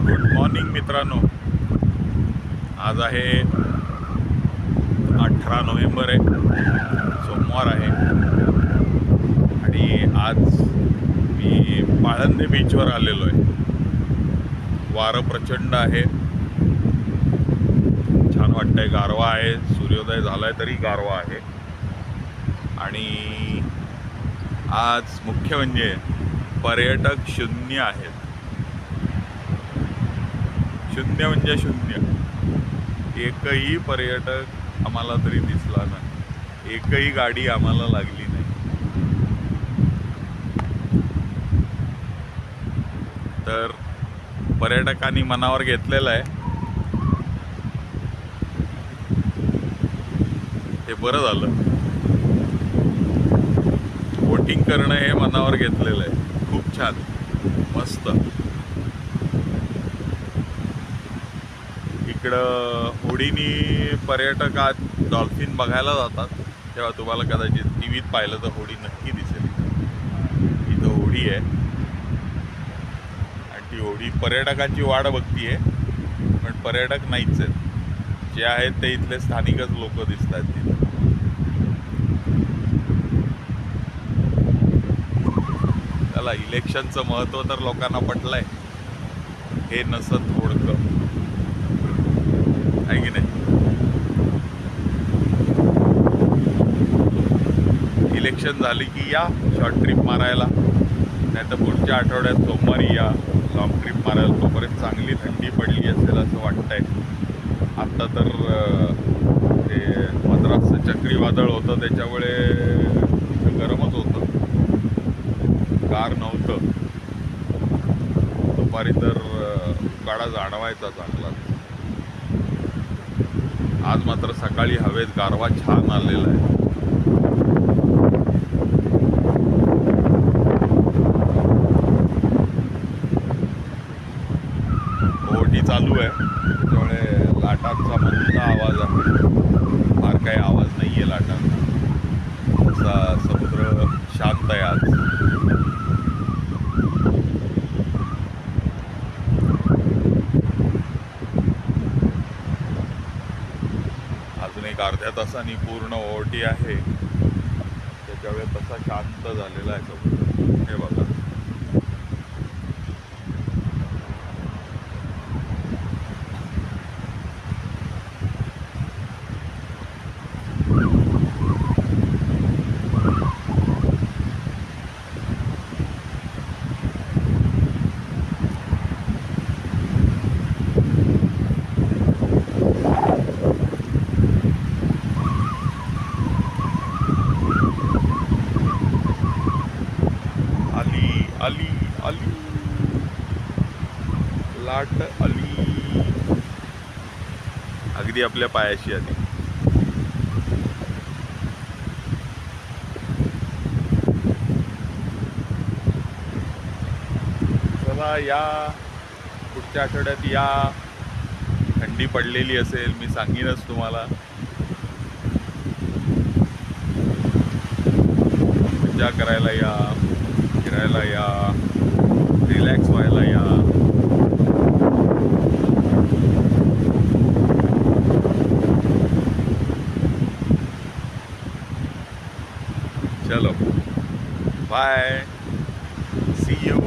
Good morning मित्रांनो. आज आहे अठरा नोव्हेंबर आहे. सोमवार आहे. आणि आज मी पाळंदे बीचवर आलेलो आहे. वारं प्रचंड आहे. छान वाटतंय गारवा आहे. सूर्योदय झालाय तरी गारवा आहे. आणि आज मुख्य म्हणजे पर्यटक शून्य आहेत. शून्य म्हणजे शून्य. एकही पर्यटक आम्हाला तरी दिसला नाही. एकही गाडी आम्हाला लागली नाही. तर पर्यटकांनी मनावर घेतलेलं आहे. हे बरं झालं. बोटिंग करणं हे मनावर घेतलेलं आहे. खूप छान. मस्त. इकडं होडीनी पर्यटक आज डॉल्फिन बघायला जातात. तेव्हा तुम्हाला कदाचित टी व्हीत पाहिलं तर होडी नक्की दिसेल. इथं. होडी आहे. आणि ती होडी पर्यटकांची वाट बघतीये पण पर्यटक नाहीच आहेत. जे आहेत ते इथले स्थानिकच लोक दिसत आहेत तिथं. त्याला इलेक्शनचं महत्त्व तर लोकांना पटलं आहे हे नसत थोडकं आहे की नाही इलेक्शन झाली की या शॉर्ट ट्रिप मारायला. नाही तर पुढच्या आठवड्यात सोमवारी या लॉंग ट्रिप मारायला. तोपर्यंत चांगली थंडी पडली असेल असं वाटतंय. आत्ता तर ते मद्रासचं चक्रीवादळ होतं. त्याच्यामुळे गरमच होतं. गार नव्हतं. दुपारी तर अं, उकाडा जाणवायचा चांगला. आज मात्र सकाळी हवेत गारवा छान आलेला आहे ओटी चालू आहे त्यामुळे लाटांचा मंद आवाज आहे. फार काही आवाज नाही आहे लाटांचा. असा समुद्र शांत आहे आज. अजून एक अर्ध्या तासाने पूर्ण ओटी आहे. त्याच्यावेळेस तसा शांत झालेला आहे समुद्र. हे बघा. आली आली लाट आली अगदी आपल्या पायाशी आली. चला या. पुढच्या आठवड्यात या. थंडी पडलेली असेल मी सांगेनच तुम्हाला. मजा करायला या. व्हायला या रिलॅक्स व्हायला या चलो बाय सी यू